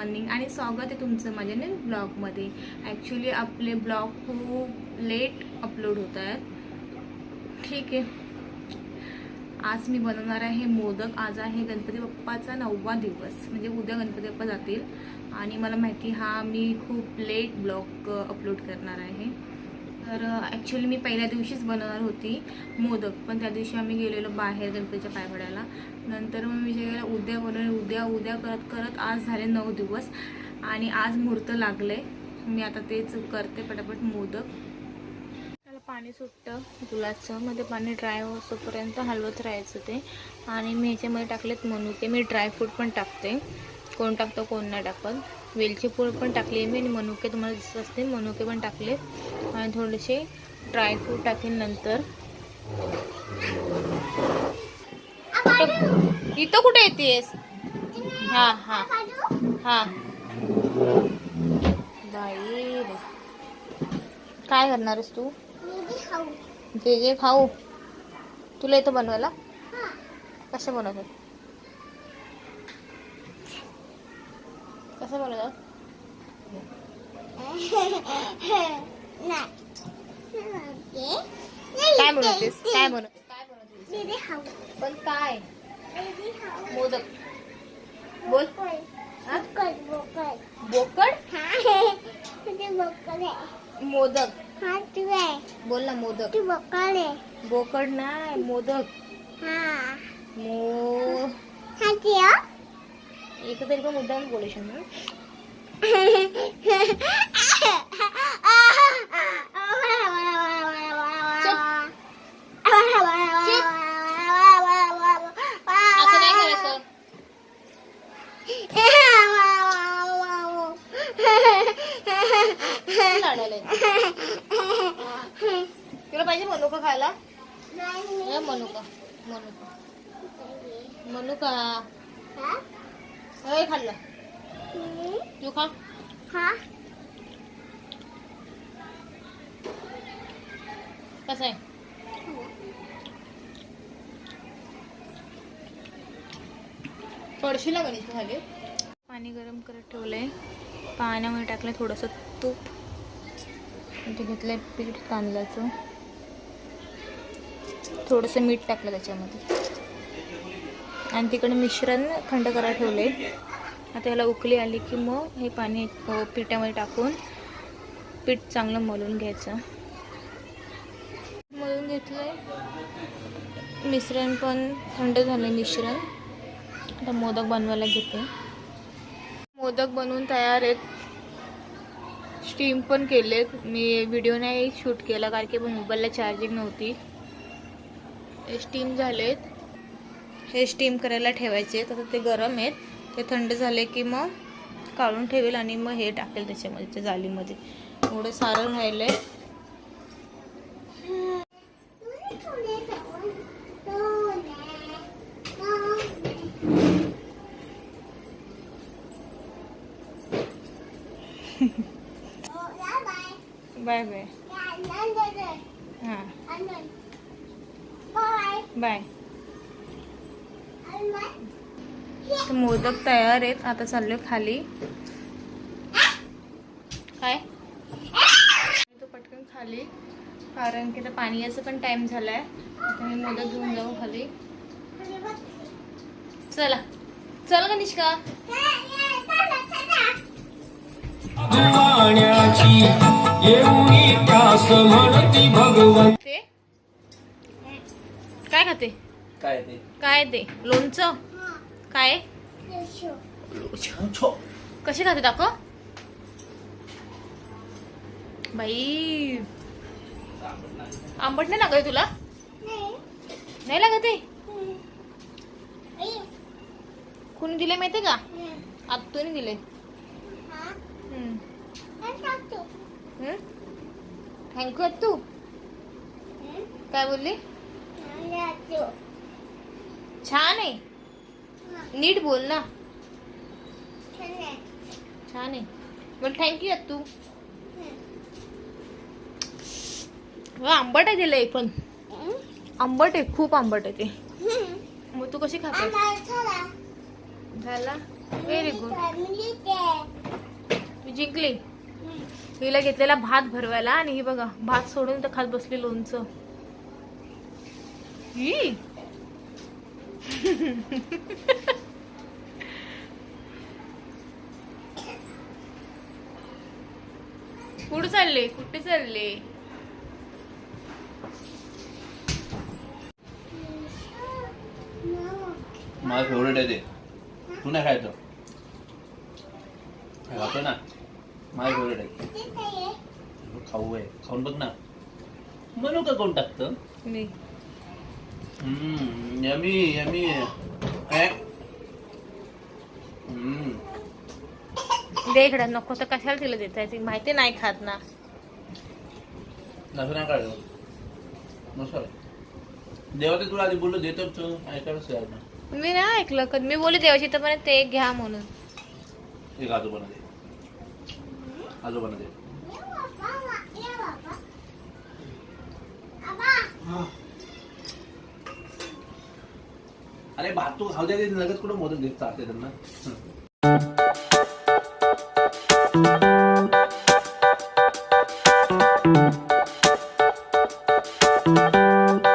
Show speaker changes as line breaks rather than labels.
Morning आणि स्वागत आहे तुमचं माझ्या नाही ब्लॉगमध्ये ॲक्च्युली आपले ब्लॉग खूप लेट अपलोड होत आहेत. ठीक आहे. आज मी बनवणार आहे मोदक. आज आहे गणपती बाप्पाचा नववा दिवस. म्हणजे उद्या गणपती बाप्पा जातील. आणि मला माहिती हा मी खूप लेट ब्लॉग अपलोड करणार आहे. तर ॲक्च्युली मी पहिल्या दिवशीच बनवणार होती मोदक. पण त्या दिवशी आम्ही गेलेलो बाहेर गणपतीच्या पायपड्याला नंतर मग मी जे उद्या बनवले. उद्या उद्या करत करत आज झाले नऊ दिवस. आणि आज मुहूर्त लागले. मी आता तेच करते पटापट मोदक. त्याला पाणी सुटतं गुलाचं मध्ये पाणी ड्राय होतोपर्यंत हलवत राहायचं ते. आणि मी ह्याच्यामध्ये टाकलेत मनुके. मी ड्रायफ्रूट पण टाकते. कोण टाकतं कोण नाही टाकत. वेलची पूड पण टाकली आहे मी. आणि मनुके तुम्हाला दिसत असते मनुके पण टाकलेत. आणि थोडेसे ड्रायफ्रूट टाकेन नंतर. कुठं- इथं कुठे येतेस? हां हां. हां. बाई रे. काय करणारस तू? जे जे खाऊ. तुला येतं बनवायला? कसं बनवतात? कसं बनवतात? काय बनवतेस काय म्हणत काय पण काय मोदक बोल बोकड मोदक बोल ना मोदक बोकड नाही मोदक मो एक तरी पण मुद्दाम बोलू शकणार तुला पाहिजे मनुका खायला? मनुका. मनुका. मनुका. होय खाल्लं. तू खा. कसं आहे? पडशील गणेश खाली? पाणी गरम करत ठेवलंय. पाण्यामध्ये टाकलं थोडंसं तूप ते घेतलंय पीठ तांदळाचं. थोडंसं मीठ टाकलं त्याच्यामध्ये. आणि तिकडे मिश्रण थंड करायला ठेवले आता याला उकळी आली की मग हे पाणी पिठामध्ये टाकून पीठ चांगलं मळून घ्यायचं. मळून घेतलंय. मिश्रण पण थंड झालं मिश्रण. आता मोदक बनवायला घेते. मोदक बनवून तयार आहेत स्टीम पण केलेत मी व्हिडिओ नाही शूट केला कारण की मोबाईलला चार्जिंग नव्हती. हे स्टीम झालेत. हे स्टीम करायला ठेवायचे. तर ते गरम आहेत. ते थंड झाले की मग काढून ठेवेल आणि मग हे टाकेल त्याच्यामध्ये त्या जालीमध्ये एवढं सारण आहे बाय बाय. हां. बाय. मोदक तयार आहेत. आता चाललो खाली. काय? तो पटकन खाली. कारण की आता पाणी याचं पण टाइम झालाय. आता मी मोदक घेऊन जाऊ खाली. चला. चल का निष्का. काय खाते?
काय ते?
काय ते? लोणचं? काय? कशी खाते दाखव. बाई. आंबट नाही लागत तुला? नाही लागत आहे? कुणी दिले माहितीये का? आत्तूने दिले थँक्यू तू? काय बोलली? छान आहे. नीट बोल ना. छान आहे. बोल थँक्यू तू आंबट आहे दिलंय पण. आंबट आहे खूप आंबट आहे ते. मग तू कशी खाते झाला? व्हेरी गुड तू जिंकली. हिला घेतलेला भात भरवायला आणि हे बघा भात सोडून तर खात बसले लोणचं. ही. कुठं चालले? कुठे चालले?
माझं फेवरेट आहे ते. तू नाही खायचं. खातो ना. माझं फेवरेट आहे. खाऊ आहे. खाऊन बघ ना. म्हणू का कोण टाकतं?
नाही
हम्म, यमी यमी.
दे इकडं नको तर कशाला तिला देताय ती माहिती नाही खात ना.
असं नाही काढलं नसं. देवा ते तुला आधी बोललो देतो तू. ऐकायलाच ना
मी नाही ऐकलं कधी. मी बोलले देवाची तर म्हणे ते घ्या म्हणून.
एक आजोबांना दे आजोबांना दे अरे भात तू खाऊ द्या लगेच कुठं मोदक देत चालते त्यांना Thank you.